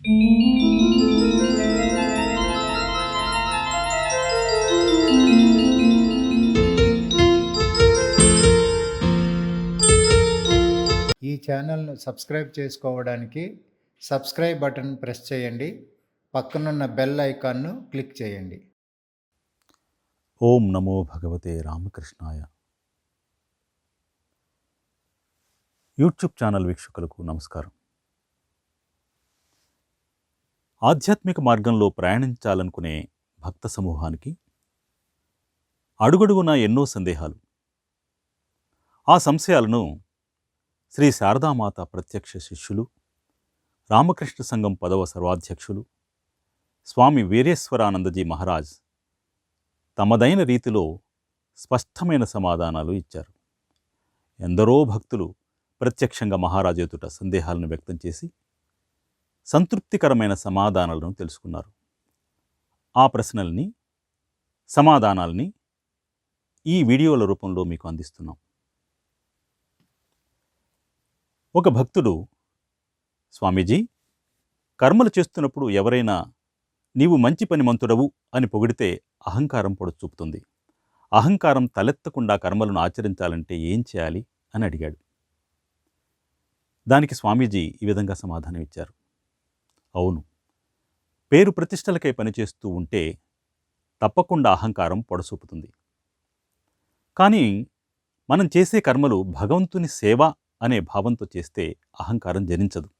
ఈ ఛానల్ను సబ్స్క్రైబ్ చేసుకోవడానికి సబ్స్క్రైబ్ బటన్ ప్రెస్ చేయండి. పక్కనున్న బెల్ ఐకాన్ను క్లిక్ చేయండి. ఓం నమో భగవతే రామకృష్ణాయ. యూట్యూబ్ ఛానల్ వీక్షకులకు నమస్కారం. ఆధ్యాత్మిక మార్గంలో ప్రయాణించాలనుకునే భక్త సమూహానికి అడుగడుగునా ఎన్నో సందేహాలు. ఆ సంశయాలను శ్రీ శారదామాత ప్రత్యక్ష శిష్యులు రామకృష్ణ సంఘం పదవ సర్వాధ్యక్షులు స్వామి వీరేశ్వరానందజీ మహారాజ్ తమదైన రీతిలో స్పష్టమైన సమాధానాలు ఇచ్చారు. ఎందరో భక్తులు ప్రత్యక్షంగా మహారాజు ఎదుట సందేహాలను వ్యక్తం చేసి సంతృప్తికరమైన సమాధానాలను తెలుసుకున్నారు. ఆ ప్రశ్నల్ని సమాధానాల్ని ఈ వీడియోల రూపంలో మీకు అందిస్తున్నాం. ఒక భక్తుడు స్వామీజీ కర్మలు చేస్తున్నప్పుడు ఎవరైనా నీవు మంచి పని మంతుడవు అని పొగిడితే అహంకారం పొడ చూపుతుంది. అహంకారం తలెత్తకుండా కర్మలను ఆచరించాలంటే ఏం చేయాలి? అని అడిగాడు. దానికి స్వామీజీ ఈ విధంగా సమాధానం ఇచ్చారు అవును. పేరు ప్రతిష్టలకై పనిచేస్తూ ఉంటే తప్పకుండా అహంకారం పొడసూపుతుంది. కానీ మనం చేసే కర్మలు భగవంతుని సేవ అనే భావంతో చేస్తే అహంకారం జనించదు.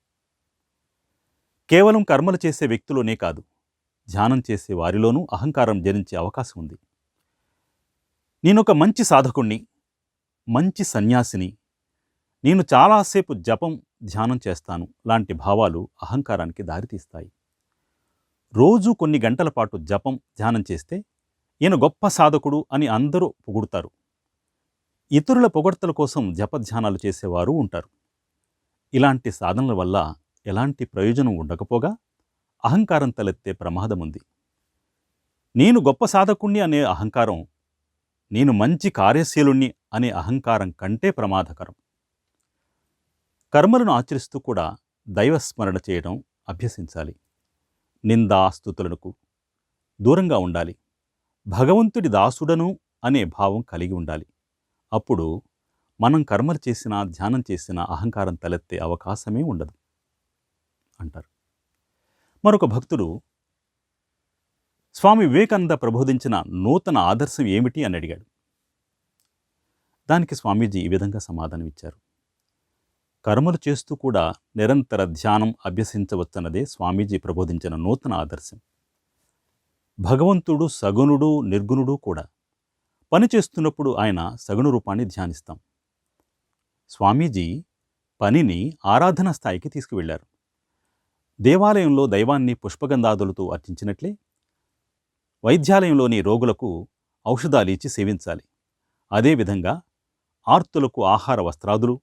కేవలం కర్మలు చేసే వ్యక్తిలోనే కాదు ధ్యానం చేసే వారిలోనూ అహంకారం జనించే అవకాశం ఉంది. నేనొక మంచి సాధకుణ్ణి మంచి సన్యాసిని నేను చాలాసేపు జపం ధ్యానం చేస్తాను. లాంటి భావాలు అహంకారానికి దారితీస్తాయి. రోజు కొన్ని గంటల పాటు జపం ధ్యానం చేస్తే ఈయన గొప్ప సాధకుడు అని అందరూ పొగుడుతారు. ఇతరుల పొగడ్తల కోసం జపధ్యానాలు చేసేవారు ఉంటారు. ఇలాంటి సాధనల వల్ల ఎలాంటి ప్రయోజనం ఉండకపోగా అహంకారం తలెత్తే ప్రమాదం ఉంది నేను గొప్ప సాధకుణ్ణి అనే అహంకారం నేను మంచి కార్యశీలుణ్ణి అనే అహంకారం కంటే ప్రమాదకరం. కర్మలను ఆచరిస్తూ కూడా దైవస్మరణ చేయడం అభ్యసించాలి. నిందాస్తుతులకు దూరంగా ఉండాలి. భగవంతుడి దాసుడను అనే భావం కలిగి ఉండాలి. అప్పుడు మనం కర్మలు చేసినా ధ్యానం చేసినా అహంకారం తలెత్తే అవకాశమే ఉండదు అంటారు. మరొక భక్తుడు స్వామి వివేకానంద ప్రబోధించిన నూతన ఆదర్శం ఏమిటి అని అడిగాడు. దానికి స్వామీజీ ఈ విధంగా సమాధానం ఇచ్చారు కర్మలు చేస్తూ కూడా నిరంతర ధ్యానం అభ్యసించవచ్చన్నదే స్వామీజీ ప్రబోధించిన నూతన ఆదర్శం. భగవంతుడు సగుణుడు నిర్గుణుడు కూడా పని చేస్తున్నప్పుడు ఆయన సగుణ రూపాన్ని ధ్యానిస్తాం. స్వామీజీ పనిని ఆరాధన స్థాయికి తీసుకువెళ్ళారు దేవాలయంలో దైవాన్ని పుష్పగంధాదులతో అర్చించినట్లే వైద్యాలయంలోని రోగులకు ఔషధాలు ఇచ్చి సేవించాలి. అదేవిధంగా ఆర్తులకు ఆహార వస్త్రాదులు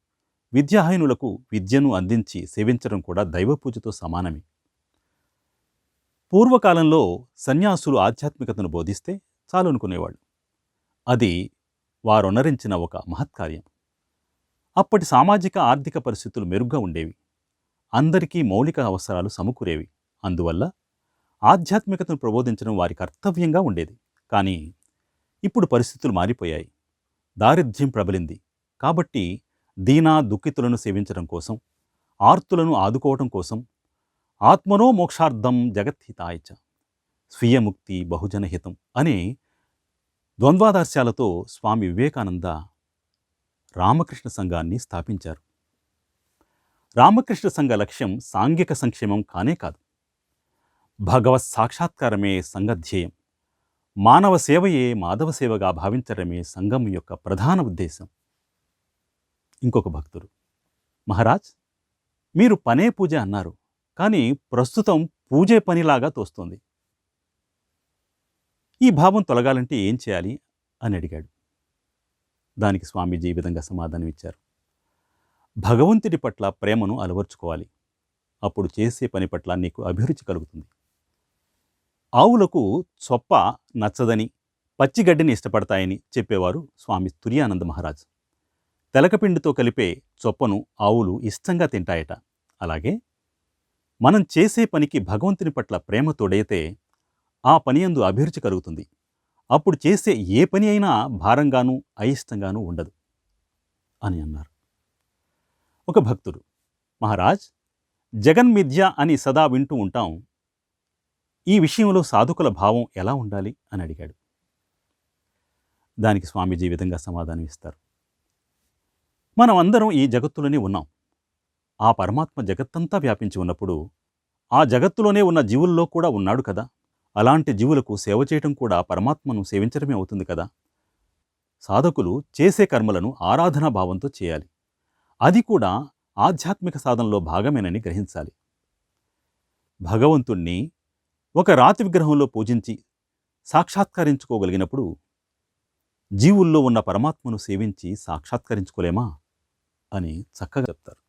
విద్యాహీనులకు విద్యను అందించి సేవించడం కూడా దైవపూజతో సమానమే. పూర్వకాలంలో సన్యాసులు ఆధ్యాత్మికతను బోధిస్తే చాలు అనుకునేవాళ్ళు అది వారొనరించిన ఒక మహత్కార్యం అప్పటి సామాజిక ఆర్థిక పరిస్థితులు మెరుగ్గా ఉండేవి. అందరికీ మౌలిక అవసరాలు సమకూరేవి. అందువల్ల ఆధ్యాత్మికతను ప్రబోధించడం వారి కర్తవ్యంగా ఉండేది. కానీ ఇప్పుడు పరిస్థితులు మారిపోయాయి. దారిద్ర్యం ప్రబలింది. కాబట్టి దీనా దుఃఖితులను సేవించడం కోసం ఆర్తులను ఆదుకోవటం కోసం ఆత్మనో మోక్షార్థం జగత్హితాయచ స్వీయముక్తి బహుజనహితం అనే ద్వంద్వాదర్శాలతో స్వామి వివేకానంద రామకృష్ణ సంఘాన్ని స్థాపించారు. రామకృష్ణ సంఘ లక్ష్యం సాంఘిక సంక్షేమం కానే కాదు. భగవత్ సాక్షాత్కారమే సంఘధ్యేయం. మానవ సేవయే మాధవ సేవగా భావించడమే సంఘం యొక్క ప్రధాన ఉద్దేశం. ఇంకొక భక్తుడు. మహారాజ్ మీరు పనే పూజ అన్నారు కానీ ప్రస్తుతం పూజే పనిలాగా తోస్తోంది. ఈ భావం తొలగాలంటే ఏం చేయాలి? అని అడిగాడు. దానికి స్వామీజీ ఈ విధంగా సమాధానం ఇచ్చారు. భగవంతుడి పట్ల ప్రేమను అలవర్చుకోవాలి. అప్పుడు చేసే పని పట్ల నీకు అభిరుచి కలుగుతుంది. ఆవులకు చొప్ప నచ్చదని పచ్చిగడ్డిని ఇష్టపడతాయని చెప్పేవారు స్వామి తుర్యానంద మహారాజ్. తెలకపిండితో కలిపే చొప్పను ఆవులు ఇష్టంగా తింటాయట. అలాగే మనం చేసే పనికి భగవంతుని పట్ల ప్రేమ తోడైతే ఆ పని యందు అభిరుచి కలుగుతుంది. అప్పుడు చేసే ఏ పని అయినా భారంగానూ అయిష్టంగానూ ఉండదు అని అన్నారు. ఒక భక్తుడు మహారాజ్ జగన్మిథ్య అని సదా వింటూ ఉంటాం. ఈ విషయంలో సాధుకుల భావం ఎలా ఉండాలి? అని అడిగాడు. దానికి స్వామీజీ విధంగా సమాధానం ఇస్తారు మనం అందరం ఈ జగత్తులోనే ఉన్నాం. ఆ పరమాత్మ జగత్తంతా వ్యాపించి ఉన్నప్పుడు ఆ జగత్తులోనే ఉన్న జీవుల్లో కూడా ఉన్నాడు కదా. అలాంటి జీవులకు సేవ చేయటం కూడా పరమాత్మను సేవించడమే అవుతుంది కదా. సాధకులు చేసే కర్మలను ఆరాధనా భావంతో చేయాలి. అది కూడా ఆధ్యాత్మిక సాధనలో భాగమేనని గ్రహించాలి. భగవంతుణ్ణి ఒక రాతి విగ్రహంలో పూజించి సాక్షాత్కరించుకోగలిగినప్పుడు జీవుల్లో ఉన్న పరమాత్మను సేవించి సాక్షాత్కరించుకోలేమా? అని చక్కగా చెప్తారు.